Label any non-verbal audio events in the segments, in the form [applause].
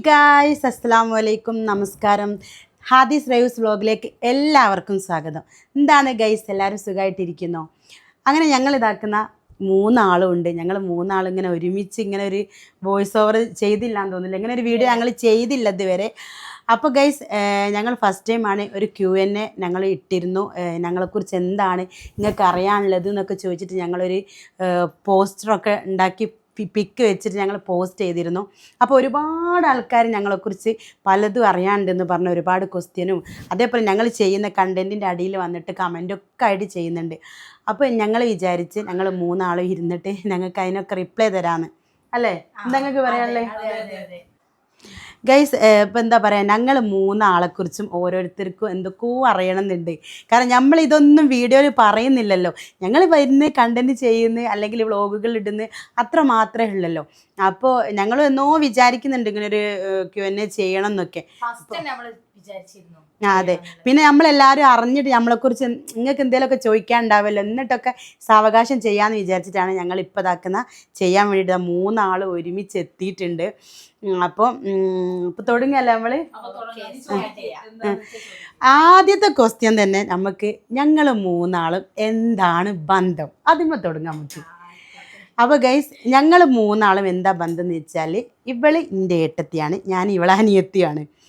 Guys അസ്സാം വലൈക്കും നമസ്കാരം ഹാദിസ് റൈവ്സ് വ്ലോഗിലേക്ക് എല്ലാവർക്കും സ്വാഗതം. എന്താണ് ഗൈസ് എല്ലാവരും സുഖമായിട്ടിരിക്കുന്നോ? അങ്ങനെ ഞങ്ങൾ ഇതാക്കുന്ന മൂന്നാളും ഉണ്ട് ഞങ്ങൾ മൂന്നാളും ഇങ്ങനെ ഒരുമിച്ച് ഇങ്ങനെ ഒരു വോയിസ് ഓവർ ചെയ്തില്ല എന്ന് തോന്നുന്നില്ല. ഇങ്ങനെ ഒരു വീഡിയോ ഞങ്ങൾ ചെയ്തില്ല ഇതുവരെ. അപ്പോൾ ഗൈസ് ഞങ്ങൾ ഫസ്റ്റ് ടൈമാണ് ഒരു ക്യു എൻ എ ഞങ്ങൾ ഇട്ടിരുന്നു. ഞങ്ങളെക്കുറിച്ച് എന്താണ് നിങ്ങൾക്ക് അറിയാനുള്ളത് എന്നൊക്കെ ചോദിച്ചിട്ട് ഞങ്ങളൊരു പോസ്റ്ററൊക്കെ ഉണ്ടാക്കി പിക്ക് വെച്ചിട്ട് ഞങ്ങൾ പോസ്റ്റ് ചെയ്തിരുന്നു. അപ്പോൾ ഒരുപാട് ആൾക്കാർ ഞങ്ങളെക്കുറിച്ച് പലതും അറിയാണ്ടെന്ന് പറഞ്ഞ ഒരുപാട് ക്വസ്റ്റ്യനും അതേപോലെ ഞങ്ങൾ ചെയ്യുന്ന കണ്ടന്റിന്റെ അടിയിൽ വന്നിട്ട് കമന്റൊക്കെ ആയിട്ട് ചെയ്യുന്നുണ്ട്. അപ്പോൾ ഞങ്ങൾ വിചാരിച്ച് ഞങ്ങൾ മൂന്നാളും ഇരുന്നിട്ട് ഞങ്ങൾക്ക് അതിനൊക്കെ റിപ്ലൈ തരാമെന്ന് അല്ലേ? എന്താ നിങ്ങൾക്ക് പറയാനുള്ളത് ഗൈസ് ഇപ്പം എന്താ പറയുക ഞങ്ങൾ മൂന്നാളെക്കുറിച്ചും ഓരോരുത്തർക്കും എന്തൊക്കെയോ അറിയണമെന്നുണ്ട്. കാരണം നമ്മൾ ഇതൊന്നും വീഡിയോയിൽ പറയുന്നില്ലല്ലോ. ഞങ്ങൾ വരുന്ന കണ്ടന്റ് ചെയ്യുന്ന അല്ലെങ്കിൽ വ്ളോഗുകൾ ഇടുന്ന അത്ര മാത്രമേ ഉള്ളല്ലോ. അപ്പോൾ ഞങ്ങൾ എന്നോ വിചാരിക്കുന്നുണ്ട് ഇങ്ങനെ ഒരു ക്യു എൻ എ ചെയ്യണം എന്നൊക്കെ. ഫസ്റ്റ് നമ്മൾ വിചാരിച്ചിരുന്നു അതെ. പിന്നെ നമ്മളെല്ലാവരും അറിഞ്ഞിട്ട് നമ്മളെക്കുറിച്ച് നിങ്ങൾക്ക് എന്തെങ്കിലുമൊക്കെ ചോദിക്കാനുണ്ടാവുമല്ലോ എന്നിട്ടൊക്കെ സാവകാശം ചെയ്യാമെന്ന് വിചാരിച്ചിട്ടാണ് ഞങ്ങൾ ഇപ്പോൾ ഇതാക്കുന്ന ചെയ്യാൻ വേണ്ടിയിട്ട് മൂന്നാൾ ഒരുമിച്ച് എത്തിയിട്ടുണ്ട് അപ്പോൾ ഇപ്പോൾ തുടങ്ങിയല്ലേ നമ്മൾ ആദ്യത്തെ ക്വസ്റ്റ്യൻ തന്നെ നമുക്ക് ഞങ്ങൾ മൂന്നാളും എന്താണ് ബന്ധം? അതിന്മ തുടങ്ങാൻ പറ്റും അപ്പോൾ ഗൈസ് ഞങ്ങൾ മൂന്നാളും എന്താ ബന്ധം എന്ന് വെച്ചാൽ ഇവൾ എന്റെ ഏട്ടത്തിയാണ് ഞാൻ ഇവളെ അനിയത്തിയാണ്. അപ്പൊ ഓക്കെ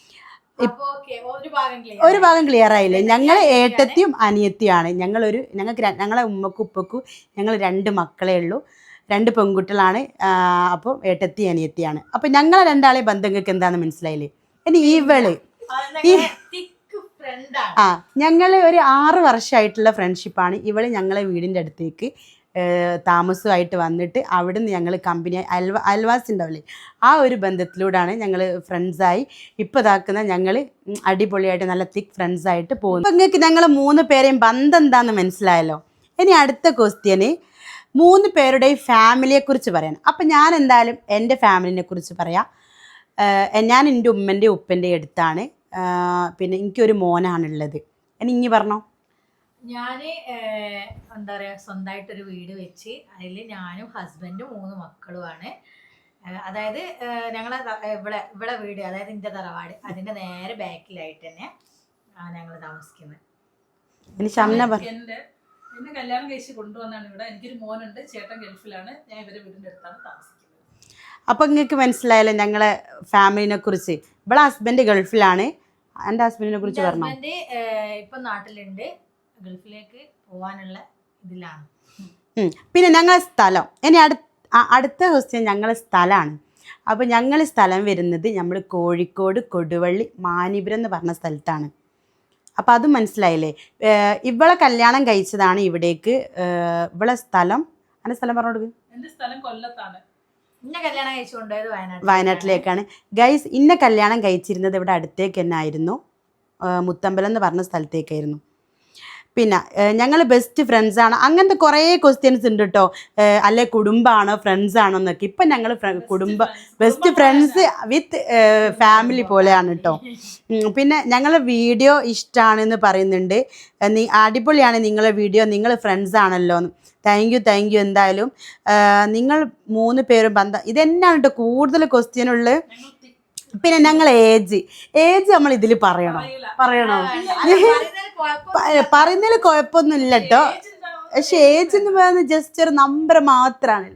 ഒരു ഭാഗം ക്ലിയർ ആയില്ലേ? ഞങ്ങൾ ഏട്ടത്തിയും അനിയത്തിയാണ് ഞങ്ങളൊരു ഞങ്ങൾക്ക് ഞങ്ങളെ ഉമ്മക്കും ഉപ്പക്കും ഞങ്ങൾ രണ്ട് മക്കളേ ഉള്ളൂ. രണ്ട് പെൺകുട്ടികളാണ്. അപ്പം ഏട്ടത്തി അനിയത്തിയാണ്. അപ്പോൾ ഞങ്ങളെ രണ്ടാളെ ബന്ധങ്ങൾക്ക് എന്താണെന്ന് മനസ്സിലായില്ലേ? ഇനി ഇവൾ ഈ. ആ ഞങ്ങൾ ഒരു ആറ് വർഷമായിട്ടുള്ള ഫ്രണ്ട്ഷിപ്പാണ് ഇവൾ ഞങ്ങളെ വീടിന്റെ അടുത്തേക്ക് താമസമായിട്ട് വന്നിട്ട് അവിടെ നിന്ന് ഞങ്ങൾ കമ്പനി അൽവ അൽവാസ് ഉണ്ടാവില്ലേ ആ ഒരു ബന്ധത്തിലൂടെയാണ് ഞങ്ങൾ ഫ്രണ്ട്സായി ഇപ്പോൾ ഇതാക്കുന്ന ഞങ്ങൾ അടിപൊളിയായിട്ട് നല്ല തിക്ക് ഫ്രണ്ട്സായിട്ട് പോകുന്നു. അപ്പോൾ നിങ്ങൾക്ക് ഞങ്ങൾ മൂന്ന് പേരെയും ബന്ധം എന്താണെന്ന് മനസ്സിലായല്ലോ? ഇനി അടുത്ത ക്വസ്റ്റ്യന് മൂന്ന് പേരുടെയും ഫാമിലിയെക്കുറിച്ച് പറയണം. അപ്പം ഞാൻ എന്തായാലും എന്റെ ഫാമിലിനെ കുറിച്ച് പറയാം. ഞാൻ എന്റെ ഉമ്മന്റെ ഉപ്പന്റെ അടുത്താണ്. പിന്നെ എനിക്കൊരു മോനാണുള്ളത്. ഇനി ഇങ്ങി പറഞ്ഞോ? ഞാൻ ഏഹ്, എന്താ പറയുക സ്വന്തമായിട്ടൊരു വീട് വെച്ച് അതിൽ ഞാനും ഹസ്ബൻഡും മൂന്ന് മക്കളുമാണ്. അതായത് ഞങ്ങൾ ഞങ്ങളെ ഇവിടെ ഇവിടെ വീട് അതായത് എന്റെ തറവാട് അതിന്റെ നേരെ ബാക്കിലായിട്ട് തന്നെ ഞങ്ങൾ താമസിക്കുന്നത് എന്റെ എന്നെ കല്യാണം കഴിച്ച് കൊണ്ടുവന്നാണ് ഇവിടെ. എനിക്കൊരു മോനുണ്ട് ചേട്ടൻ ഗൾഫിലാണ്. ഞാൻ ഇവരെ വീടിന്റെ അടുത്താണ് താമസിക്കുന്നത്. അപ്പോൾ നിങ്ങൾക്ക് മനസ്സിലായല്ലോ ഞങ്ങളെ ഫാമിലിനെ കുറിച്ച്. ഇവിടെ ഹസ്ബൻഡ് ഗൾഫിലാണ്. എന്റെ ഹസ്ബൻഡിനെ കുറിച്ച് പറഞ്ഞു. ഹസ്ബൻഡ് ഇപ്പൊ നാട്ടിലുണ്ട്. ഗൾഫിലേക്ക് പോവാനുള്ള ഇതിലാണ്. പിന്നെ ഞങ്ങൾ സ്ഥലം. ഇനി അടുത്ത അടുത്ത ക്വസ്റ്റ്യൻ ഞങ്ങൾ സ്ഥലമാണ്. അപ്പോൾ ഞങ്ങൾ സ്ഥലം വരുന്നത് നമ്മൾ കോഴിക്കോട് കൊടുവള്ളി മാനിപുരം എന്ന് പറഞ്ഞ സ്ഥലത്താണ്. അപ്പോൾ അത് മനസ്സിലായില്ലേ? ഇവിടെ ഇവളെ കല്യാണം കഴിച്ചതാണ് ഇവിടേക്ക്. ഇവിടെ ഇവളെ സ്ഥലം. അങ്ങനെ സ്ഥലം പറഞ്ഞു കൊടുക്കും. സ്ഥലം കൊല്ലത്താണ്. വയനാട്ടിലേക്കാണ്. ഗൈസ് ഇന്ന കല്യാണം കഴിച്ചിരുന്നത് ഇവിടെ അടുത്തേക്ക് തന്നെ ആയിരുന്നു മുത്തമ്പലം എന്ന് പറഞ്ഞ സ്ഥലത്തേക്കായിരുന്നു. പിന്നെ ഞങ്ങൾ ബെസ്റ്റ് ഫ്രണ്ട്സ് ആണ്. അങ്ങനത്തെ കുറേ ക്വസ്റ്റ്യൻസ് ഉണ്ട് കേട്ടോ അല്ലെ കുടുംബമാണോ ഫ്രണ്ട്സ് ആണോ എന്നൊക്കെ. ഇപ്പം ഞങ്ങൾ കുടുംബ ബെസ്റ്റ് ഫ്രണ്ട്സ് വിത്ത് ഫാമിലി പോലെയാണ് കേട്ടോ [laughs] പിന്നെ ഞങ്ങൾ വീഡിയോ ഇഷ്ടമാണെന്ന് പറയുന്നുണ്ട്. നീ അടിപൊളിയാണ് നിങ്ങളെ വീഡിയോ നിങ്ങൾ ഫ്രണ്ട്സ് ആണല്ലോ എന്ന്. താങ്ക് യു താങ്ക് യു എന്തായാലും നിങ്ങൾ മൂന്ന് പേരും ബന്ധം ഇതെന്നാണ് കേട്ടോ കൂടുതൽ ക്വസ്റ്റ്യൻ ഉള്ളത് പിന്നെ ഞങ്ങൾ ഏജ്. ഏജ് നമ്മൾ ഇതിൽ പറയണോ. പറയണോ. പറയുന്നതിൽ കുഴപ്പമൊന്നും ഇല്ല കേട്ടോ പക്ഷെ ഏജ് എന്ന് പറയുന്നത് ജസ്റ്റ് ഒരു നമ്പർ മാത്രമാണ്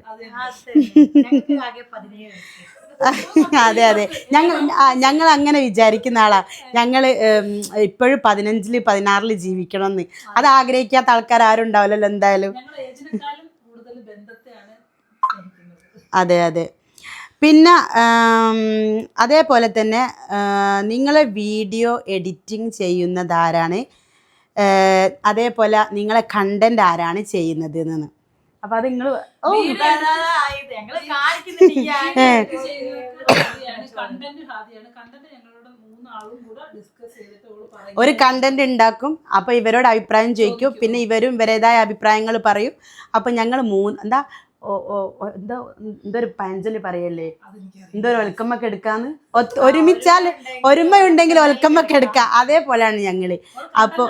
അത് അതെ. ഞങ്ങൾ ഞങ്ങൾ അങ്ങനെ വിചാരിക്കുന്ന ആളാ. ഞങ്ങൾ ഇപ്പോഴും പതിനഞ്ചിൽ പതിനാറിൽ ജീവിക്കണം എന്ന് അത് ആഗ്രഹിക്കാത്ത ആൾക്കാർ ആരും ഉണ്ടാവില്ലല്ലോ എന്തായാലും. അതെ അതെ. പിന്നെ അതേപോലെ തന്നെ നിങ്ങൾ വീഡിയോ എഡിറ്റിംഗ് ചെയ്യുന്നത് ആരാണ്? അതേപോലെ നിങ്ങളെ കണ്ടന്റ് ആരാണ് ചെയ്യുന്നത് എന്ന്. അപ്പൊ അത് നിങ്ങൾ ഓ അതാ, [laughs] ഇത് ഞങ്ങൾ കാണിക്കുന്നുണ്ട് കണ്ടന്റ് ഹാദിയാണ്. കണ്ടന്റ് ഞങ്ങളോട് മൂന്നാളും കൂടെ ഡിസ്കസ് ചെയ്തിട്ട് പറയും. ഒരു കണ്ടന്റ് ഉണ്ടാക്കും. അപ്പൊ ഇവരോട് അഭിപ്രായം ചോദിക്കും. പിന്നെ ഇവരും ഇവരേതായ അഭിപ്രായങ്ങൾ പറയും. അപ്പൊ ഞങ്ങൾ മൂന്ന് എന്താ എന്തോ എന്തൊരു പഴഞ്ചൊല്ലി പറയല്ലേ? എന്തൊരു ഒൽക്കമ്മക്ക് എടുക്കാന്ന്? ഒരുമിച്ചാൽ ഒരുമയുണ്ടെങ്കിൽ ഒൽക്കമ്മക്ക് എടുക്കാം. അതേപോലെയാണ് ഞങ്ങൾ. അപ്പൊ-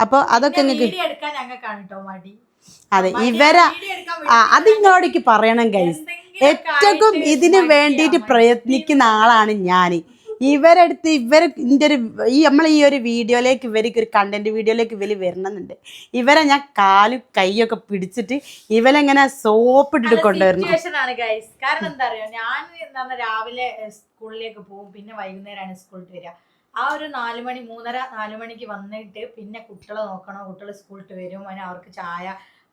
അപ്പോൾ അതൊക്കെ നിങ്ങൾക്ക് അതെ ഇവരെ ആ അത് ഇങ്ങോട്ടേക്ക് പറയണം ഗൈസ് ഏറ്റവും ഇതിന് വേണ്ടിയിട്ട് പ്രയത്നിക്കുന്ന ആളാണ് ഞാൻ ഇവരെടുത്ത് ഇവർ ഇതിന്റെ ഒരു ഈ നമ്മൾ ഈ ഒരു വീഡിയോയിലേക്ക് ഇവർക്ക് ഒരു കണ്ടന്റ് വീഡിയോയിലേക്ക് ഇവർ വരണമെന്നുണ്ട്. ഇവരെ ഞാൻ കാലും കൈയൊക്കെ പിടിച്ചിട്ട് ഇവരെങ്ങനെ കൊണ്ടുവരണം സിറ്റുവേഷൻ ആണ് ഗൈസ് കാരണം എന്താ അറിയോ? ഞാൻ എന്താ രാവിലെ സ്കൂളിലേക്ക് പോകും പിന്നെ വൈകുന്നേരമാണ് സ്കൂളിൽ വരിക ആ ഒരു നാല് മണി മൂന്നര നാല് മണിക്ക് വന്നിട്ട് പിന്നെ കുട്ടികളെ നോക്കണം. കുട്ടികൾ സ്കൂളിൽ വരും അതിന് അവർക്ക് ചായ.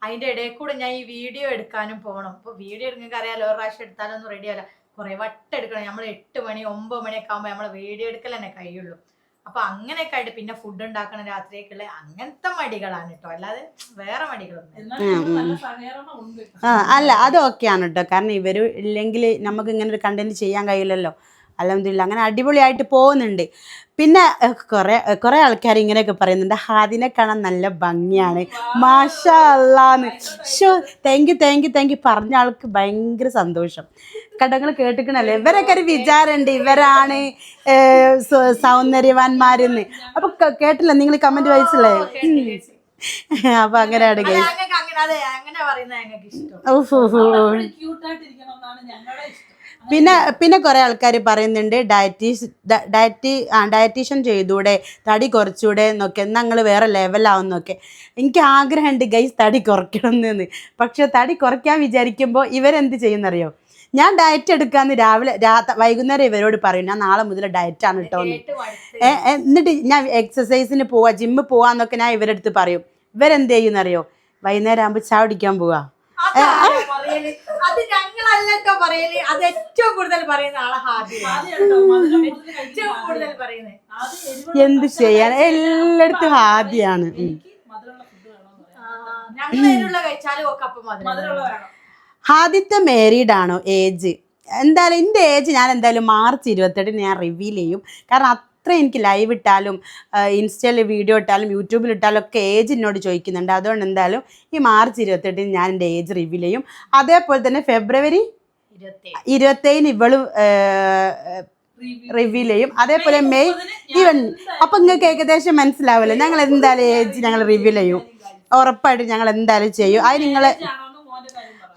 അതിന്റെ ഇടയിൽ കൂടെ ഞാൻ ഈ വീഡിയോ എടുക്കാനും പോകണം അപ്പോൾ വീഡിയോ എടുക്കാൻ അറിയാലോ? ഒരു പ്രാവശ്യം എടുത്താലൊന്നും റെഡി ആവില്ല. കുറെ വട്ടം എടുക്കണം. നമ്മൾ എട്ട് മണി ഒമ്പത് മണിയൊക്കെ ആകുമ്പോൾ നമ്മൾ വീഡിയോ എടുക്കൽ തന്നെ കഴിയുള്ളൂ. അപ്പൊ അങ്ങനെയൊക്കെ ആയിട്ട് പിന്നെ ഫുഡ് ഉണ്ടാക്കണം രാത്രിയൊക്കെയുള്ള അങ്ങനത്തെ മടികളാണ് കേട്ടോ അല്ലാതെ വേറെ മടികളൊന്നും നല്ല സഹകരണം ഉണ്ട്. ആ അല്ല അത് ഓക്കെയാണ് കേട്ടോ കാരണം ഇവർ ഇല്ലെങ്കിൽ നമുക്ക് ഇങ്ങനെ ഒരു കണ്ടന്റ് ചെയ്യാൻ കഴിയില്ലല്ലോ. അലഹമില്ല അങ്ങനെ അടിപൊളിയായിട്ട് പോകുന്നുണ്ട്. പിന്നെ കുറേ കുറേ ആൾക്കാർ ഇങ്ങനെയൊക്കെ പറയുന്നുണ്ട് ഹാദിനെ കാണാൻ നല്ല ഭംഗിയാണ്. മാഷാ അല്ലാന്ന് show thank you thank you thank you പറഞ്ഞ ആൾക്ക് ഭയങ്കര സന്തോഷം. കടങ്ങൾ കേട്ടിക്കണല്ലേ? ഇവരൊക്കെ ഒരു വിചാരമുണ്ട് ഇവരാണ് സൗന്ദര്യവാന്മാരെന്ന്. അപ്പൊ കേട്ടില്ല? നിങ്ങൾ കമന്റ് വായിച്ചില്ലേ [laughs] അപ്പൊ അങ്ങനെയാണ് അല്ല, പിന്നെ പിന്നെ കുറേ ആൾക്കാർ പറയുന്നുണ്ട് ഡയറ്റീസ് ഡയറ്റി ആ ഡയറ്റീഷ്യൻ ചെയ്തൂടെ തടി കുറച്ചുകൂടെ എന്നൊക്കെ. ഞങ്ങൾ വേറെ ലെവലാവുന്നൊക്കെ എനിക്ക് ആഗ്രഹമുണ്ട് ഗൈസ് തടി കുറയ്ക്കണം എന്ന് പക്ഷെ തടി കുറയ്ക്കാൻ വിചാരിക്കുമ്പോൾ ഇവരെന്ത് ചെയ്യുന്നറിയോ? ഞാൻ ഡയറ്റ് എടുക്കാന്ന് രാവിലെ വൈകുന്നേരം ഇവരോട് പറയും. ഞാൻ നാളെ മുതൽ ഡയറ്റാണ് കേട്ടോ എന്നിട്ട് ഞാൻ എക്സസൈസിന് പോവാ ജിമ്മിൽ പോവാന്നൊക്കെ ഞാൻ ഇവരെടുത്ത് പറയും. ഇവരെന്ത് ചെയ്യുന്നറിയോ? വൈകുന്നേരം ആകുമ്പോൾ ചായ കുടിക്കാൻ പോവാ. അത് ഞങ്ങളല്ലോ പറയൽ. അത് ഏറ്റവും കൂടുതൽ പറയുന്ന ആളെ കേട്ടോ, ഏറ്റവും കൂടുതൽ. പറയുന്നത്. എന്ത് ചെയ്യാൻ? എല്ലായിടത്തും ഹാദിയാണ്. ഞങ്ങൾ കഴിച്ചാലും ഒക്കെ അപ്പം മധുരം വേണം. ആദ്യത്തെ മാരീഡ് ആണോ? ഏജ് എന്തായാലും എന്റെ ഏജ് ഞാൻ എന്തായാലും മാർച്ച് ഇരുപത്തെട്ടിന് ഞാൻ റിവീൽ ചെയ്യും. കാരണം അത്ര എനിക്ക് ലൈവ് ഇട്ടാലും ഇൻസ്റ്റയിൽ വീഡിയോ ഇട്ടാലും യൂട്യൂബിൽ ഇട്ടാലും ഒക്കെ ഏജ് എന്നോട് ചോദിക്കുന്നുണ്ട്. അതുകൊണ്ട് എന്തായാലും ഈ മാർച്ച് ഇരുപത്തെട്ടിന് ഞാൻ എന്റെ ഏജ് റിവീൽ ചെയ്യും. അതേപോലെ തന്നെ ഫെബ്രുവരി ഇരുപത്തേന് ഇരുപത്തേഴിന് ഇവളും. റിവീൽ ചെയ്യും. അതേപോലെ മെയ് ഈവൻ അപ്പം നിങ്ങൾക്ക് ഏകദേശം മനസ്സിലാവില്ല. ഞങ്ങൾ എന്തായാലും ഏജ് ഞങ്ങൾ റിവീൽ ചെയ്യും. ഉറപ്പായിട്ട് ഞങ്ങൾ എന്തായാലും ചെയ്യും. അത് നിങ്ങളെ.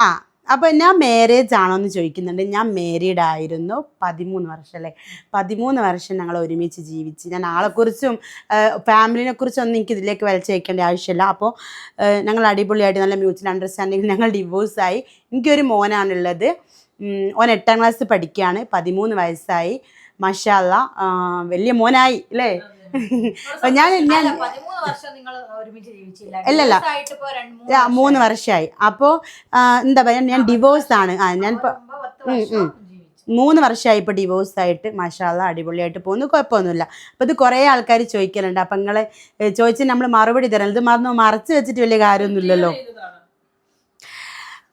ആ അപ്പോൾ ഞാൻ മാരേജ് ആണോ എന്ന് ചോദിക്കുന്നുണ്ട്. ഞാൻ മാരീഡ് ആയിരുന്നു പതിമൂന്ന് വർഷം അല്ലേ? പതിമൂന്ന് വർഷം ഞങ്ങൾ ഒരുമിച്ച് ജീവിച്ച്. ഞാൻ ആളെക്കുറിച്ചും ഫാമിലിനെ കുറിച്ചും ഒന്നും എനിക്ക് ഇതിലേക്ക് വലിച്ചേക്കേണ്ട ആവശ്യമില്ല. അപ്പോൾ ഞങ്ങൾ അടിപൊളിയായിട്ട് നല്ല മ്യൂച്വൽ അണ്ടർസ്റ്റാൻഡിങ് ഞങ്ങൾ ഡിവോഴ്സായി എനിക്കൊരു മോനാണുള്ളത്. ഓൻ എട്ടാം ക്ലാസ് പഠിക്കുകയാണ്. പതിമൂന്ന് വയസ്സായി. മഷാല്ല വലിയ മോനായി അല്ലേ? ഞാൻ ഞാൻ ആയിട്ട് മൂന്ന് വർഷമായി. അപ്പോ അപ്പോൾ എന്താ പറയുക ഞാൻ ഡിവോഴ്സ് ആണ്. ആ ഞാൻ മൂന്ന് വർഷമായി ഇപ്പോൾ ഡിവോഴ്സ് ആയിട്ട് മാഷാല്ല അടിപൊളിയായിട്ട് പോകുന്നു. കുഴപ്പമൊന്നുമില്ല. അപ്പോൾ ഇത് കുറേ ആൾക്കാർ ചോദിക്കലുണ്ട്. അപ്പം നിങ്ങളെ ചോദിച്ച് നമ്മൾ മറുപടി തരണം ഇത് മറന്നു മറച്ച് വെച്ചിട്ട് വലിയ കാര്യമൊന്നുമില്ലല്ലോ.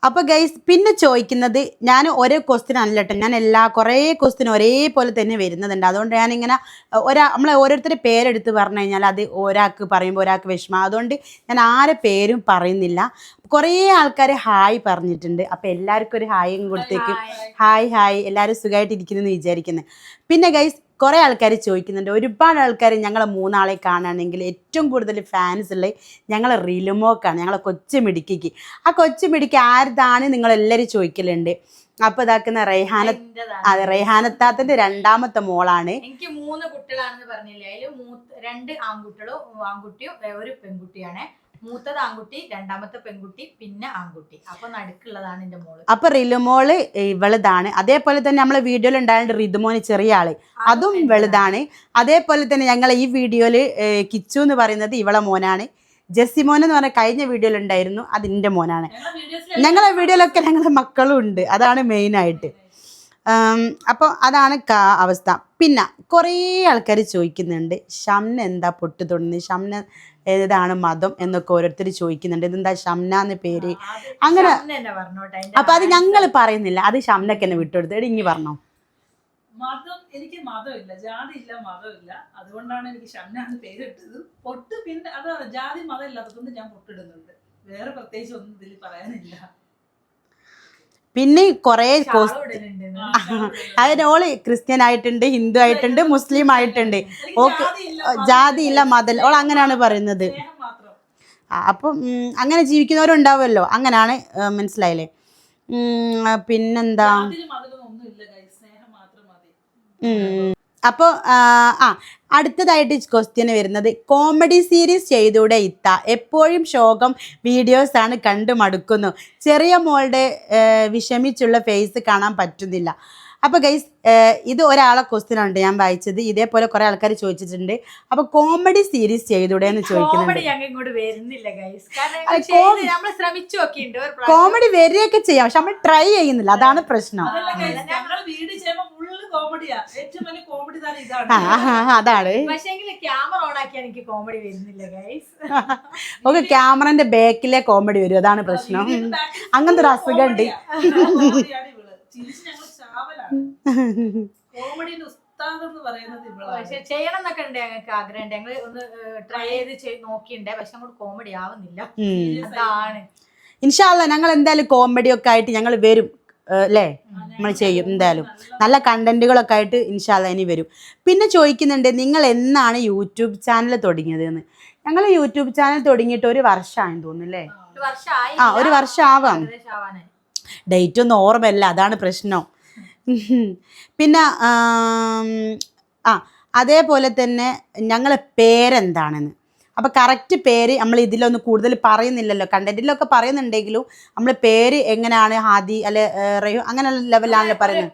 അപ്പോൾ ഗൈസ് പിന്നെ ചോദിക്കുന്നത് ഞാൻ ഒരേ ക്വസ്റ്റ്യൻ അല്ല കേട്ടോ. ഞാൻ എല്ലാ കുറേ ക്വസ്റ്റ്യൻ ഒരേപോലെ തന്നെ വരുന്നതുണ്ട് അതുകൊണ്ട് ഞാൻ ഞാനിങ്ങനെ ഒരാ നമ്മളെ ഓരോരുത്തരുടെ പേരെടുത്ത് പറഞ്ഞു കഴിഞ്ഞാൽ അത് ഒരാൾക്ക് പറയുമ്പോൾ ഒരാൾക്ക് വിഷമം. അതുകൊണ്ട് ഞാൻ ആരെ പേരും പറയുന്നില്ല. കുറേ ആൾക്കാർ ഹായ് പറഞ്ഞിട്ടുണ്ട്. അപ്പോൾ എല്ലാവർക്കും ഒരു ഹായും കൊടുത്തേക്കും. ഹായ് ഹായ് എല്ലാവരും സുഖമായിട്ടിരിക്കുന്നു എന്ന് വിചാരിക്കുന്നത് പിന്നെ ഗൈസ് കുറേ ആൾക്കാർ ചോദിക്കുന്നുണ്ട്. ഒരുപാട് ആൾക്കാർ ഞങ്ങളെ മൂന്നാളെ കാണുകയാണെങ്കിൽ ഏറ്റവും കൂടുതൽ ഫാൻസ് ഉള്ളത് ഞങ്ങളെ റിലുമോക്കാണ് ഞങ്ങളെ കൊച്ചു മിടുക്കിക്ക്. ആ കൊച്ചു മിടുക്കി ആരുതാണ് നിങ്ങളെല്ലാവരും ചോദിക്കലുണ്ട്? അപ്പൊ ഇതാക്കുന്ന റൈഹാന എന്റേതാണ്. അതെ റെയ്ഹാനത്താത്തിന്റെ രണ്ടാമത്തെ മോളാണ്. എനിക്ക് മൂന്ന് കുട്ടികളാണെന്ന് പറഞ്ഞില്ലേ? അതിൽ രണ്ട് ആൺകുട്ടികളും ആൺകുട്ടിയും ഒരു പെൺകുട്ടിയാണ്. മൂത്തത് ആൺകുട്ടി രണ്ടാമത്തെ പെൺകുട്ടി പിന്നെ ആൺകുട്ടി. അപ്പൊ നടുക്കുള്ളതാണ് എന്റെ മോൾ. അപ്പൊ റിലുമോൾ വെളുതാണ് അതേപോലെ തന്നെ നമ്മളെ വീഡിയോയിൽ ഉണ്ടായിട്ട് റിതുമോന് ചെറിയ ആൾ. അതും വെളുതാണ് അതേപോലെ തന്നെ ഞങ്ങൾ ഈ വീഡിയോയിൽ കിച്ചു എന്ന് പറയുന്നത് ഇവളെ മോനാണ്. ജെസ്സിമോൻ എന്ന് പറഞ്ഞ കഴിഞ്ഞ വീഡിയോയിൽ ഉണ്ടായിരുന്നു. അത് എന്റെ മോനാണ്. ഞങ്ങളുടെ ഞങ്ങളെ വീഡിയോയിലൊക്കെ ഞങ്ങളെ മക്കളും ഉണ്ട്. അതാണ് മെയിനായിട്ട് അപ്പോൾ അതാണ് കാ- അവസ്ഥ. പിന്നെ കുറേ ആൾക്കാർ ചോദിക്കുന്നുണ്ട് ഷംന എന്താ പൊട്ട് തൊടുന്നത് ഷംന ഏതാണ് മതം? എന്നൊക്കെ ഓരോരുത്തർ ചോദിക്കുന്നുണ്ട് ഇതെന്താ ഷംന എന്ന പേര്? അങ്ങനെ- അപ്പോൾ അത്. ഞങ്ങൾ പറയുന്നില്ല. അത് ഷംനക്ക് തന്നെ വിട്ടുകൊടുത്ത്. എടി ഇങ്ങി പറഞ്ഞോ. മതം എനിക്ക് മതമില്ല. ജാതി ഇല്ല മതമില്ല. അതുകൊണ്ടാണ് എനിക്ക് ഷംന എന്ന് പേരിട്ടത്. പൊട്ട് പിന്നെ അതാണ് ജാതി മതം ഇല്ലാത്തതുകൊണ്ട് ഞാൻ പൊട്ടിടുന്നുണ്ട്. വേറെ പ്രത്യേകിച്ച് ഒന്നും ഇതിൽ പറയാനില്ല. പിന്നെ കുറേ അതിന് ഓൾ ക്രിസ്ത്യൻ ആയിട്ടുണ്ട് ഹിന്ദു ആയിട്ടുണ്ട് മുസ്ലിം ആയിട്ടുണ്ട് ഓക്കെ ജാതിയില്ല, ജാതി ഇല്ല മതൽ ഓൾ അങ്ങനെയാണ് പറയുന്നത്. അപ്പം അങ്ങനെ ജീവിക്കുന്നവരുണ്ടാവുമല്ലോ. അങ്ങനെയാണ് മനസ്സിലായില്ലേ? പിന്നെന്താ? അപ്പോൾ ആ അടുത്തതായിട്ട് ക്വസ്റ്റ്യൻ വരുന്നത്. കോമഡി സീരീസ് ചെയ്തൂടെ ഇത്ത. എപ്പോഴും ശോകം വീഡിയോസാണ് കണ്ടു മടുക്കുന്നു ചെറിയ മോളുടെ വിഷമിച്ചുള്ള ഫേസ് കാണാൻ പറ്റുന്നില്ല. അപ്പോൾ ഗൈസ് ഇത് ഒരാളെ ക്വസ്റ്റ്യൻ ഉണ്ട് ഞാൻ വായിച്ചത്. ഇതേപോലെ കുറെ ആൾക്കാർ ചോദിച്ചിട്ടുണ്ട്. അപ്പൊ കോമഡി സീരീസ് ചെയ്തൂടെ എന്ന് ചോദിക്കുന്നുണ്ട്. കോമഡി വരികയൊക്കെ ചെയ്യാം. പക്ഷെ നമ്മൾ ട്രൈ ചെയ്യുന്നില്ല. അതാണ് പ്രശ്നം. അതാണ്. ഓക്കെ ക്യാമറന്റെ ബാക്കിലെ കോമഡി വരും. അതാണ് പ്രശ്നം. അങ്ങനത്തെ ഒരു അസുഖം അസുഖമുണ്ട്. പക്ഷെ ചെയ്യണം എന്നൊക്കെ ഉണ്ട് ഞങ്ങൾക്ക് ആഗ്രഹമുണ്ട്. ഞങ്ങൾ ഒന്ന് ട്രൈ ചെയ്ത് പക്ഷെ അങ്ങോട്ട് കോമഡി ആവുന്നില്ല. ഉം. Serious അതാണ്. ഇൻഷാല്ല ഞങ്ങൾ എന്തായാലും കോമഡി ഒക്കെ ആയിട്ട് ഞങ്ങൾ വരും. അല്ലേ? നമ്മൾ ചെയ്യും എന്തായാലും. നല്ല- കണ്ടന്റുകളൊക്കെ ആയിട്ട് ഇൻഷാല്ല ഇനി വരും. പിന്നെ ചോദിക്കുന്നുണ്ട് നിങ്ങൾ എന്നാണ് യൂട്യൂബ് ചാനൽ തുടങ്ങിയത് എന്ന് ഞങ്ങൾ യൂട്യൂബ് ചാനൽ തുടങ്ങിയിട്ട് ഒരു വർഷമായി തോന്നുന്നു അല്ലേ? ഒരു വർഷമായി ആ, ഒരു വർഷം ആവാം. ഡേറ്റ് ഒന്നും ഓർമ്മയല്ല അതാണ് പ്രശ്നം. പിന്നെ ആ അതേപോലെ തന്നെ ഞങ്ങളെ പേരെന്താണെന്ന്. അപ്പോൾ കറക്റ്റ് പേര് നമ്മൾ ഇതിലൊന്നും കൂടുതൽ പറയുന്നില്ലല്ലോ. കണ്ടന്റിലൊക്കെ പറയുന്നുണ്ടെങ്കിലും നമ്മൾ പേര് എങ്ങനെയാണ്? ഹാദി അല്ലെ റയോ അങ്ങനെ ലെവലാണല്ലോ പറയുന്നത്.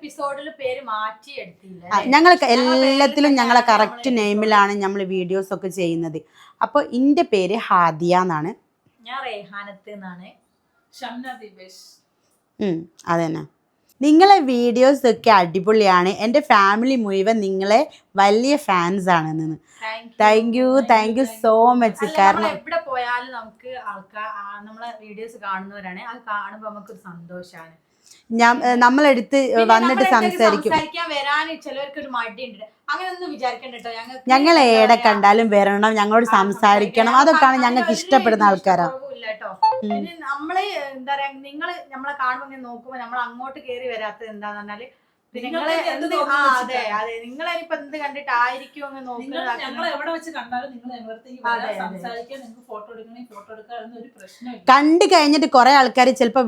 ഞങ്ങൾ എല്ലാത്തിലും ഞങ്ങളെ കറക്റ്റ് നെയിമിലാണ് നമ്മൾ വീഡിയോസ് ഒക്കെ ചെയ്യുന്നത്. അപ്പോൾ എന്റെ പേര് ഹാദിയ എന്നാണ്. ഞാൻ റേഹാനത്ത് എന്നാണ്. അതന്നെ. നിങ്ങളെ വീഡിയോസ് ഒക്കെ അടിപൊളിയാണ്. എന്റെ ഫാമിലി മുഴുവൻ നിങ്ങളെ വലിയ ഫാൻസ് ആണെന്ന്. Thank you thank you so much കാരണം എവിടെ പോയാലും നമുക്ക് ആൾക്കാർ നമ്മളെ വീഡിയോസ് കാണുന്നവരാണ്. അത് കാണുമ്പോൾ നമുക്കൊരു സന്തോഷാണ്. ഞാൻ നമ്മളെടുത്ത് വന്നിട്ട് സംസാരിക്കും. ഞങ്ങൾ ഏടെ കണ്ടാലും വരണം. ഞങ്ങളോട് സംസാരിക്കണം. നമുക്ക് അതൊക്കെയാണ് ഞങ്ങൾക്ക് ഇഷ്ടപ്പെടുന്ന ആൾക്കാരാ. ഇഷ്ടക്കുറവുമില്ല കേട്ടോ പിന്നെ നമ്മൾ എന്താ പറയാ നിങ്ങൾ നമ്മളെ കാണുമ്പോ ഇങ്ങനെ നോക്കുമ്പോ നമ്മൾ അങ്ങോട്ട് കേറി വരാത്തത് എന്താന്ന് പറഞ്ഞാൽ നിങ്ങളെ അതെ. അതെ. നിങ്ങളിപ്പോ എന്ത് കണ്ടിട്ടായിരിക്കും അങ്ങ് നോക്കുന്നത് എവിടെ വെച്ച് കണ്ടാലും നിങ്ങൾ ഞങ്ങളുടെ സംസാരിക്കാൻ നിങ്ങൾക്ക് ഫോട്ടോ എടുക്കണേ ഫോട്ടോ അതൊന്നും ഒരു പ്രശ്നമില്ല. കണ്ടു കഴിഞ്ഞിട്ട് കുറെ ആൾക്കാർ ചിലപ്പോൾ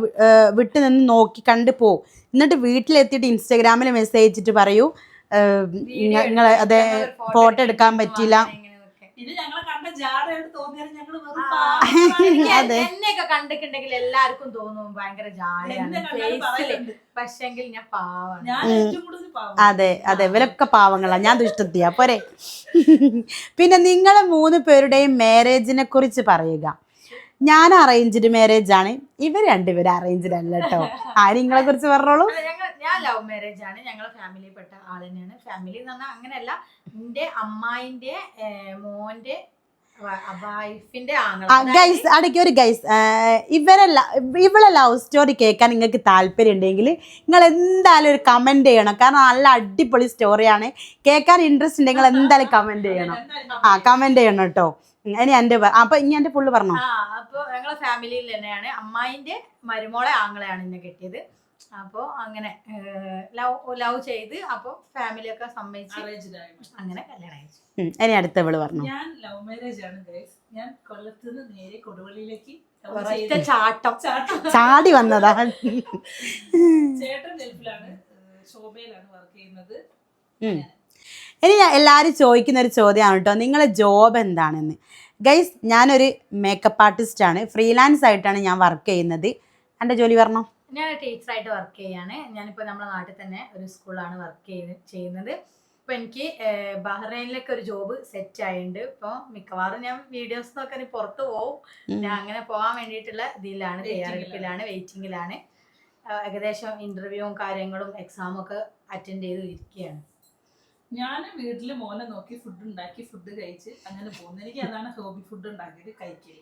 വിട്ടു നിന്ന് നോക്കി കണ്ടു പോകും എന്നിട്ട് വീട്ടിലെത്തിയിട്ട് ഇൻസ്റ്റാഗ്രാമിൽ മെസ്സേജ് അയച്ചിട്ട് പറയൂ നിങ്ങളെ അതെ ഫോട്ടോ എടുക്കാൻ പറ്റിയില്ല. ഇത് ഞങ്ങളെ ജാടയായിട്ട് ഞങ്ങൾ. [laughs] എന്നെയൊക്കെ കണ്ടിട്ടുണ്ടെങ്കിൽ എല്ലാവർക്കും തോന്നും ഭയങ്കര ജാടയാണ്. പക്ഷെങ്കിൽ ഞാൻ പാവം. അതെ അതെ. ഇവരൊക്കെ പാവങ്ങളാ. ഞാൻ ദുഷ്ടത്തിയാ. പോരെ. [laughs] പിന്നെ നിങ്ങളെ മൂന്ന് പേരുടെയും മാരേജിനെ കുറിച്ച് പറയുക. ഞാൻ അറേഞ്ച്ഡ് മാരേജ് ആണ്. ഇവർ രണ്ടുപേരും അറേഞ്ച്ഡ് അല്ല കേട്ടോ [laughs] ആ നിങ്ങളെ കുറിച്ച് പറഞ്ഞോളൂ? ഞാൻ ലവ് മാരേജ് ആണ്. ഞങ്ങളെ ഫാമിലിയിൽപ്പെട്ട ആൾ തന്നെയാണ്. ഫാമിലി എന്ന് പറഞ്ഞാൽ അങ്ങനെയല്ല. എന്റെ അമ്മായിന്റെ മോന്റെ ഗൈസ് അടയ്ക്ക് ഒരു ഗൈസ് ഇവരെ ഇവളെ ലവ് സ്റ്റോറി കേൾക്കാൻ നിങ്ങൾക്ക് താല്പര്യം ഉണ്ടെങ്കിൽ നിങ്ങൾ എന്തായാലും ഒരു കമന്റ് ചെയ്യണം. കാരണം നല്ല അടിപൊളി സ്റ്റോറിയാണ് കേൾക്കാൻ ഇൻട്രസ്റ്റ് ഉണ്ടെങ്കിൽ എന്തായാലും കമന്റ് ചെയ്യണം. ആ കമന്റ് ചെയ്യണം. കേട്ടോ. ഇനി എന്റെ അപ്പൊ ഇനി എന്റെ പുള്ളി പറഞ്ഞോ? ആ അപ്പൊ ഞങ്ങളെ ഫാമിലിയിൽ തന്നെയാണ് അമ്മായിന്റെ മരുമോളെ ആങ്ങളെയാണ് എന്നെ കെട്ടിയത്. അപ്പോ അങ്ങനെ ലവ് ലവ് ചെയ്ത് അപ്പൊ ഫാമിലി ഒക്കെ സമ്മതിച്ച് അങ്ങനെ കല്യാണം ഇനി അടുത്ത ഇവൾ പറഞ്ഞു. ഞാൻ ലവ് മാരേജ് ആണ് ഗൈസ് ഞാൻ കൊല്ലത്ത് നിന്ന് നേരെ കൊടുവള്ളിയിലേക്ക് ചാട്ടം. ചാടി വന്നതാ. ചേട്ടൻ ഗൾഫിലാണ് ശോഭയിലാണ് വർക്ക് ചെയ്യുന്നത്. ഇനി ഞാൻ എല്ലാവരും ചോദിക്കുന്ന ഒരു ചോദ്യമാണ് കേട്ടോ. നിങ്ങളെ ജോബ് എന്താണെന്ന്? ഗൈസ് ഞാനൊരു മേക്കപ്പ് ആർട്ടിസ്റ്റ് ആണ്. ഫ്രീലാൻസ് ആയിട്ടാണ് ഞാൻ വർക്ക് ചെയ്യുന്നത്. എന്റെ ജോലി പറഞ്ഞോ? ഞാൻ ടീച്ചറായിട്ട് വർക്ക് ചെയ്യാണ്. ഞാനിപ്പോൾ നമ്മുടെ നാട്ടിൽ തന്നെ ഒരു സ്കൂളാണ് വർക്ക് ചെയ്ത് ചെയ്യുന്നത്. ഇപ്പൊ എനിക്ക് ബഹ്റൈനിലൊക്കെ ഒരു ജോബ് സെറ്റ് ആയിട്ടുണ്ട് ഇപ്പോൾ മിക്കവാറും ഞാൻ വീഡിയോസ് നോക്കാൻ പുറത്ത് പോവും. ഞാൻ അങ്ങനെ പോകാൻ വേണ്ടിയിട്ടുള്ള ഇതിലാണ് തയ്യാറെടുപ്പിലാണ് വെയിറ്റിംഗിലാണ് ഏകദേശം ഇന്റർവ്യൂവും കാര്യങ്ങളും എക്സാമും ഒക്കെ അറ്റൻഡ് ചെയ്ത് ഇരിക്കുകയാണ് ഞാൻ വീട്ടിൽ മോനെ നോക്കി ഫുഡ് ഉണ്ടാക്കി ഫുഡ് കഴിച്ച് അങ്ങനെ പോകുന്നു. എനിക്ക് അതാണ് ഹോബി ഫുഡ് ഉണ്ടാക്കിയിട്ട് കഴിക്കൽ.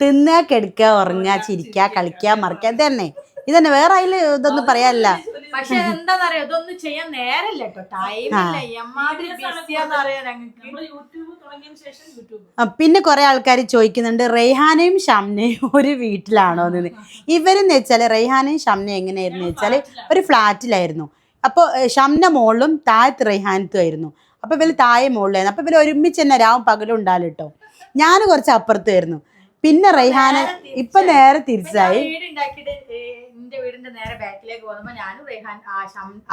തിന്നാ കെടുക്ക ഉറങ്ങാ ചിരിക്ക കളിക്ക മറിക്കുക ഇതന്നെ. തന്നെ ഇതന്നെ. വേറെ അതിൽ ഇതൊന്നും പറയാനില്ല. പക്ഷെ എന്താന്നറിയോ? ഇതൊന്നും ചെയ്യാൻ നേരല്ല കേട്ടോ. ടൈമില്ല എമ്മാതിരി ബിസിയാന്ന് അറിയാം ഞങ്ങൾക്ക് നമ്മൾ യൂട്യൂബ് തുടങ്ങിയതിന് ശേഷം യൂട്യൂബ് പിന്നെ കുറെ ആൾക്കാർ ചോദിക്കുന്നുണ്ട് റെയ്ഹാനയും ഷംനയും ഒരു വീട്ടിലാണോ? എന്ന്. ഇവരെന്ന് വെച്ചാൽ റെയ്ഹാനയും ഷംനയും എങ്ങനെയായിരുന്നു വെച്ചാൽ ഒരു ഫ്ലാറ്റിലായിരുന്നു. അപ്പോൾ ഷംന മോളും താഴത്ത് റെയ്ഹാനത്തും ആയിരുന്നു. അപ്പോൾ ഇവർ താഴെ മോളിലായിരുന്നു. അപ്പോൾ ഇവർ ഒരുമിച്ച് തന്നെ രാവും പകലും ഉണ്ടാലും കേട്ടോ ഞാൻ കുറച്ച് അപ്പുറത്തായിരുന്നു പിന്നെ റൈഹാന നേരെ ഇപ്പൊ നേരെ തിരിച്ചായി.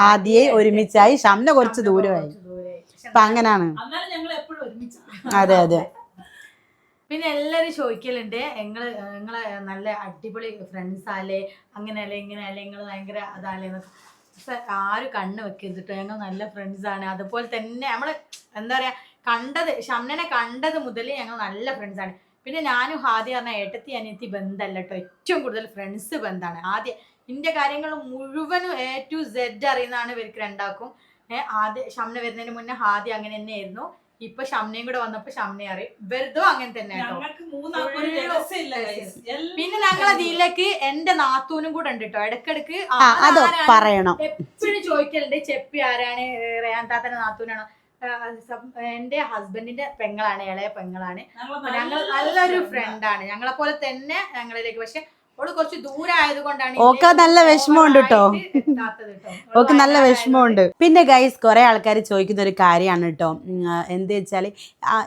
ആദ്യേ ഒരുമിച്ചായി. ഷംന കുറച്ച് ദൂരമായി. അപ്പൊ അങ്ങനാണ്. അതെ അതെ. പിന്നെ എല്ലാരും ചോദിക്കലുണ്ട് നിങ്ങൾ നിങ്ങളെ നല്ല അടിപൊളി ഫ്രണ്ട്സ് ആലേ അങ്ങനെയല്ലേ ഇങ്ങനെയല്ലേ? നിങ്ങൾ ഭയങ്കര അതാലേ ആരും കണ്ണ് വെക്കരുത് കേട്ടോ ഞങ്ങൾ നല്ല ഫ്രണ്ട്സ് ആണ്. അതുപോലെ തന്നെ നമ്മൾ എന്താ പറയാ കണ്ടത് ഷംനനെ കണ്ടത് മുതൽ ഞങ്ങൾ നല്ല ഫ്രണ്ട്സ് ആണ്. പിന്നെ ഞാനും ആദ്യം പറഞ്ഞ ഏട്ടത്തി അനിയത്തി ബന്ധമല്ല കേട്ടോ ഏറ്റവും കൂടുതൽ ഫ്രണ്ട്സ് ബന്ധമാണ് ആദ്യം ഇന്റെ കാര്യങ്ങൾ മുഴുവനും എ ടു സെഡ് അറിയുന്നതാണ് ഇവർക്ക് രണ്ടാക്കും ആദ്യം ഷംന വരുന്നതിന് മുന്നേ ആദ്യം അങ്ങനെ തന്നെയായിരുന്നു. ഇപ്പൊ ഷംനയും കൂടെ വന്നപ്പോ ഷംനെ അറിയും വെറുതും അങ്ങനെ തന്നെ. പിന്നെ ഞങ്ങളെ ഇതിലേക്ക് എന്റെ നാത്തൂനും കൂടെ ഉണ്ട് കേട്ടോ ഇടക്കിടക്ക് പറയണം. എപ്പോഴും ചോദിക്കലുണ്ട് ചെപ്പി ആരാണ് റയാൻ താത്തന്റെ നാത്തൂനാണോ? എന്റെ ഹസ്ബൻഡിന്റെ പെങ്ങളാണ് ഇളയ പെങ്ങളാണ്. ഞങ്ങൾ നല്ല നല്ലൊരു ഫ്രണ്ട് ആണ്. ഫ്രണ്ടാണ് ഞങ്ങളെ പോലെ തന്നെ ഞങ്ങളിലേക്ക്. പക്ഷെ [laughs] ഓക്ക് നല്ല വിഷമമുണ്ട് കേട്ടോ. ഓൾ നല്ല വിഷമമുണ്ട്. പിന്നെ ഗൈസ് കുറെ ആൾക്കാർ ചോദിക്കുന്ന ഒരു കാര്യമാണ് കേട്ടോ എന്ത് വെച്ചാൽ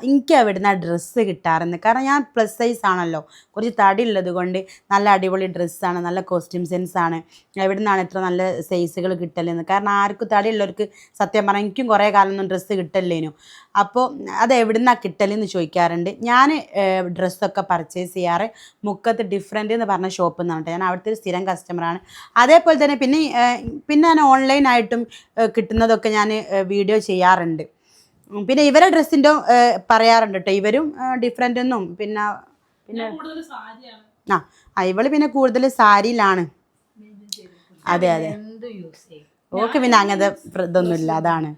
എനിക്ക് എവിടുന്ന ഡ്രസ്സ് കിട്ടാറുണ്ട്. കാരണം ഞാൻ പ്ലസ് സൈസ് ആണല്ലോ. കുറച്ച് തടി ഉള്ളത് കൊണ്ട് നല്ല അടിപൊളി ഡ്രസ്സാണ് നല്ല കോസ്റ്റ്യൂം സെൻസ് ആണ്. എവിടുന്നാണ് ഇത്ര നല്ല സൈസുകൾ കിട്ടലെന്ന് കാരണം ആർക്കും തടി ഉള്ളവർക്ക് സത്യം പറഞ്ഞാൽ എനിക്കും കുറേ കാലമൊന്നും ഡ്രസ്സ് കിട്ടല്ലേനു. അപ്പോൾ അത് എവിടുന്നാണ് കിട്ടലെന്ന് ചോദിക്കാറുണ്ട്. ഞാൻ ഡ്രസ്സൊക്കെ പർച്ചേസ് ചെയ്യാറ് മുക്കത്ത് ഡിഫറെന്റ് എന്ന് പറഞ്ഞ ഷോപ്പിൽ നിന്നാണ് കേട്ടോ. ഞാൻ അവിടുത്തെ ഒരു സ്ഥിരം കസ്റ്റമറാണ് അതേപോലെ തന്നെ പിന്നെ പിന്നെ ഞാൻ ഓൺലൈനായിട്ടും കിട്ടുന്നതൊക്കെ ഞാൻ വീഡിയോ ചെയ്യാറുണ്ട്. പിന്നെ ഇവരെ ഡ്രസ്സിന്റെ പറയാറുണ്ട് കേട്ടോ. ഇവരും ഡിഫറെന്റ് ഒന്നും പിന്നെ പിന്നെ ആ ആ, ഇവൾ പിന്നെ കൂടുതൽ സാരിയിലാണ്. അതെ അതെ. ഓക്കെ പിന്നെ അങ്ങനത്തെ ഇതൊന്നും ഇതൊന്നുമില്ല അതാണ്.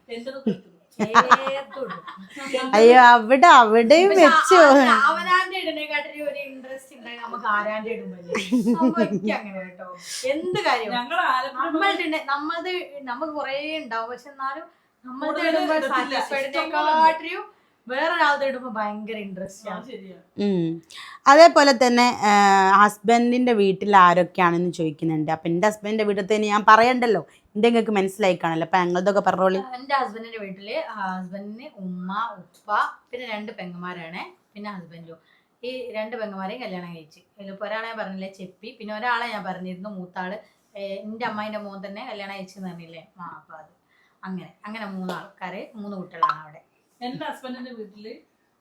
അയ്യോ അവിടെ അവിടെയും വെച്ചു നമുക്ക് ആരാന്റെ ഇടുമ്പല്ലേ എനിക്ക് [laughs] അങ്ങനെ കേട്ടോ. എന്ത് കാര്യം? നമ്മളുടെ ഇട- നമുക്ക് കുറേ ഉണ്ടാവും. പക്ഷെ എന്നാലും നമ്മളുടെ കൂടുതൽ ഇടുമ്പോ ഇടത്തില്ല. വേറൊരാളുടെ ഇടുമ്പോ ഭയങ്കര ഇൻട്രസ്റ്റ് ആണ്. അതേപോലെ തന്നെ ഹസ്ബൻഡിന്റെ വീട്ടിൽ ആരൊക്കെയാണെന്ന് ചോദിക്കുന്നുണ്ട്. അപ്പം എന്റെ ഹസ്ബൻഡിന്റെ വീട്ടിൽ തന്നെ ഞാൻ പറയണ്ടല്ലോ. എന്റെ നിങ്ങൾക്ക് മനസ്സിലായി കാണല്ലോ അപ്പം ഞങ്ങളതൊക്കെ പറഞ്ഞോളി. എന്റെ ഹസ്ബൻഡിന്റെ വീട്ടിൽ ഹസ്ബൻഡിന് ഉമ്മ ഉപ്പ പിന്നെ രണ്ട് പെങ്ങന്മാരാണ്. പിന്നെ ഹസ്ബൻഡും ഈ രണ്ട് പെങ്ങന്മാരെയും കല്യാണം കഴിച്ച്. ഇതിലിപ്പോൾ ഒരാളെ ഞാൻ പറഞ്ഞില്ലേ ചെപ്പി. പിന്നെ ഒരാളെ ഞാൻ പറഞ്ഞിരുന്നു മൂത്താൾ. എന്റെ എന്റെ അമ്മായിന്റെ മോൻ തന്നെ കല്യാണം കഴിച്ചെന്ന് പറഞ്ഞില്ലേ? ആ അപ്പൊ അത്. അങ്ങനെ അങ്ങനെ മൂന്ന് ആൾക്കാര് മൂന്ന് കുട്ടികളാണ് അവിടെ. എന്റെ ഹസ്ബൻഡിന്റെ വീട്ടിൽ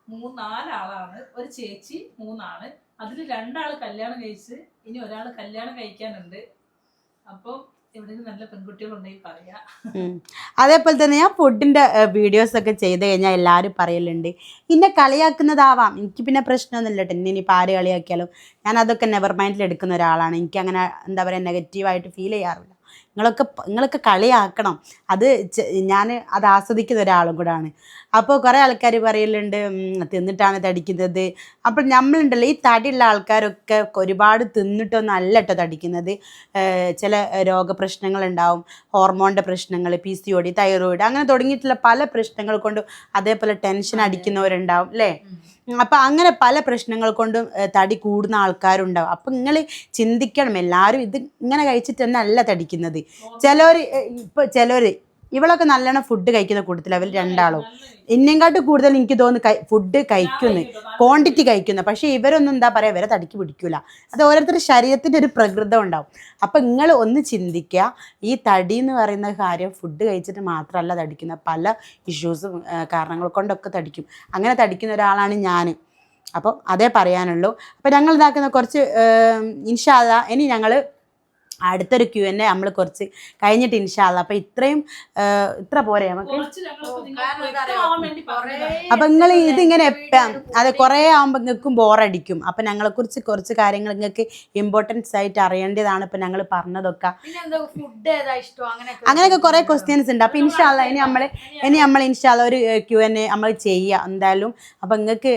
മൂന്നാലാളാണ് ഒരു ചേച്ചി മൂന്നാണ്. അതിൽ രണ്ടാൾ കല്യാണം കഴിച്ച് ഇനി ഒരാൾ കല്യാണം കഴിക്കാനുണ്ട്. അപ്പം അതേപോലെ തന്നെ ഞാൻ ഫുഡിന്റെ വീഡിയോസ് ഒക്കെ ചെയ്ത് കഴിഞ്ഞാൽ എല്ലാവരും പറയലുണ്ട് ഇന്നെ കളിയാക്കുന്നതാവാം. എനിക്ക് പിന്നെ പ്രശ്നമൊന്നുമില്ല കേട്ടോ ഇനി ഇനിയിപ്പോൾ ആര് കളിയാക്കിയാലും? ഞാൻ അതൊക്കെ നെവർ മൈൻഡിൽ എടുക്കുന്ന ഒരാളാണ്. എനിക്ക് അങ്ങനെ എന്താ പറയുക നെഗറ്റീവായിട്ട് ഫീൽ ചെയ്യാറില്ല. നിങ്ങളൊക്കെ നിങ്ങളൊക്കെ കളിയാക്കണം. അത് ഞാൻ അത് ആസ്വദിക്കുന്ന ഒരാളും കൂടാണ്. അപ്പോൾ കുറേ ആൾക്കാർ പറയലുണ്ട് തിന്നിട്ടാണ് തടിക്കുന്നത്. അപ്പോൾ നമ്മളുണ്ടല്ലോ ഈ തടിയുള്ള ആൾക്കാരൊക്കെ ഒരുപാട് തിന്നിട്ടൊന്നും അല്ല കേട്ടോ തടിക്കുന്നത് ചില രോഗപ്രശ്നങ്ങളുണ്ടാവും. ഹോർമോണിന്റെ പ്രശ്നങ്ങൾ P C O D thyroid അങ്ങനെ തുടങ്ങിയിട്ടുള്ള പല പ്രശ്നങ്ങൾ കൊണ്ടും അതേപോലെ ടെൻഷൻ അടിക്കുന്നവരുണ്ടാവും അല്ലേ അപ്പം അങ്ങനെ പല പ്രശ്നങ്ങൾ കൊണ്ടും തടി കൂടുന്ന ആൾക്കാരുണ്ടാവും. അപ്പം നിങ്ങൾ ചിന്തിക്കണം എല്ലാവരും ഇത് ഇങ്ങനെ കഴിച്ചിട്ട് തന്നെ അല്ല തടിക്കുന്നത്. ചിലർ ഇപ്പൊ ചിലർ ഇവളൊക്കെ നല്ലോണം ഫുഡ് കഴിക്കുന്ന കൂട്ടത്തിൽ അവർ രണ്ടാളും. ഇന്നേക്കാട്ട് കൂടുതൽ എനിക്ക് തോന്നുന്നു ഫുഡ് കഴിക്കുന്നു ക്വാണ്ടിറ്റി കഴിക്കുന്നു. പക്ഷേ ഇവരൊന്നും എന്താ പറയുക ഇവരെ തടിക്ക് പിടിക്കൂല. അത് ഓരോരുത്തരുടെ ശരീരത്തിന്റെ ഒരു പ്രകൃതം ഉണ്ടാവും. അപ്പം നിങ്ങൾ ഒന്ന് ചിന്തിക്കുക ഈ തടി എന്ന് പറയുന്ന കാര്യം ഫുഡ് കഴിച്ചിട്ട് മാത്രമല്ല തടിക്കുന്ന പല ഇഷ്യൂസും കാരണങ്ങൾ കൊണ്ടൊക്കെ തടിക്കും. അങ്ങനെ തടിക്കുന്ന ഒരാളാണ് ഞാൻ അപ്പം അതേ പറയാനുള്ളൂ. അപ്പം ഞങ്ങൾ ഇതാക്കുന്ന കുറച്ച് ഇൻഷാല്ല ഇനി ഞങ്ങൾ അടുത്തൊരു ക്യു എന്നെ നമ്മൾ കുറച്ച് കഴിഞ്ഞിട്ട് ഇൻഷാല്ല അപ്പം ഇത്രയും ഇത്ര പോരെ നമുക്ക്. അപ്പം നിങ്ങൾ ഇതിങ്ങനെ എപ്പം അതെ കുറേ ആകുമ്പോൾ നിങ്ങൾക്കും ബോറടിക്കും. അപ്പം ഞങ്ങളെക്കുറിച്ച് കുറച്ച് കാര്യങ്ങൾ നിങ്ങൾക്ക് ഇമ്പോർട്ടൻസ് ആയിട്ട് അറിയേണ്ടതാണ് ഇപ്പം ഞങ്ങൾ പറഞ്ഞതൊക്കെ. അങ്ങനെയൊക്കെ കുറേ ക്വസ്റ്റ്യൻസ് ഉണ്ട്. അപ്പം ഇൻഷാല്ല ഇനി നമ്മൾ ഇനി നമ്മൾ ഇൻഷാല്ല ഒരു ക്യു എൻ നമ്മൾ ചെയ്യുക എന്തായാലും. അപ്പം നിങ്ങൾക്ക്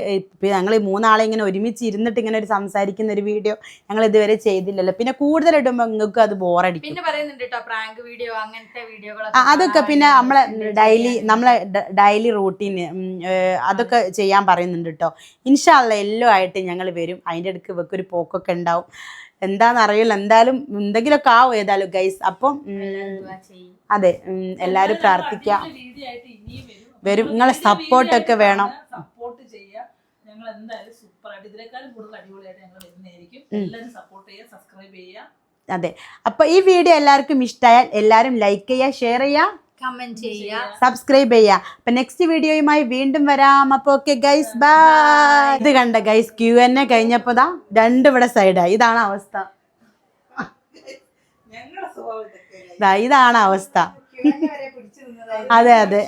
ഞങ്ങൾ മൂന്നാളെ ഇങ്ങനെ ഒരുമിച്ച് ഇരുന്നിട്ട് ഇങ്ങനെ ഒരു സംസാരിക്കുന്ന ഒരു വീഡിയോ ഞങ്ങൾ ഇതുവരെ ചെയ്തില്ലല്ലോ. പിന്നെ കൂടുതൽ ഇടുമ്പോൾ നിങ്ങൾക്ക് അത് ബോറടിക്കും. പിന്നെ പറയുന്നുണ്ട് കേട്ടോ പ്രാങ്ക് വീഡിയോ അങ്ങനത്തെ വീഡിയോകളൊക്കെ അതൊക്കെ പിന്നെ നമ്മളെ ഡെയിലി നമ്മളെ ഡെയിലി റൂട്ടീന് അതൊക്കെ ചെയ്യാൻ പറയുന്നുണ്ട് കേട്ടോ ഇൻഷാല്ല എല്ലാം ആയിട്ട് ഞങ്ങൾ വരും. അതിന്റെ അടുക്ക് വെക്കൊരു ഒരു പോക്കൊക്കെ ഉണ്ടാവും. എന്താണെന്ന് അറിയില്ല എന്തായാലും എന്തെങ്കിലുമൊക്കെ ആവും ഏതായാലും ഗൈസ് അപ്പം അതെ എല്ലാവരും പ്രാർത്ഥിക്കാം. വരും. നിങ്ങളെ സപ്പോർട്ടൊക്കെ വേണം. സപ്പോർട്ട് ചെയ്യുക. ഞങ്ങൾ എന്തായാലും ഇതിനേക്കാളും കൂടുതൽ അടിപൊളിയായിട്ട് ഞങ്ങൾ വരുന്നതായിരിക്കും. എല്ലാവരും സപ്പോർട്ട് ചെയ്യുക സബ്സ്ക്രൈബ് ചെയ്യുക. അതെ. അപ്പോൾ ഈ വീഡിയോ എല്ലാവർക്കും ഇഷ്ടമായാൽ എല്ലാവരും ലൈക്ക് ചെയ്യുക ഷെയർ ചെയ്യുക കമന്റ് ചെയ്യുക. സബ്സ്ക്രൈബ് ചെയ്യുക. അപ്പൊ നെക്സ്റ്റ് വീഡിയോയുമായി വീണ്ടും വരാം. അപ്പൊ ഓക്കെ ഗൈസ് ബൈ ഇത് കണ്ട ഗൈസ് ക്യൂ എന്നെ കഴിഞ്ഞപ്പോ ദാ രണ്ടിവിടെ ഇവിടെ സൈഡായി ഇതാണ് അവസ്ഥ. ഞങ്ങളുടെ സ്വഭാവം ദാ ഇതാണ് അവസ്ഥ. അതെ അതെ.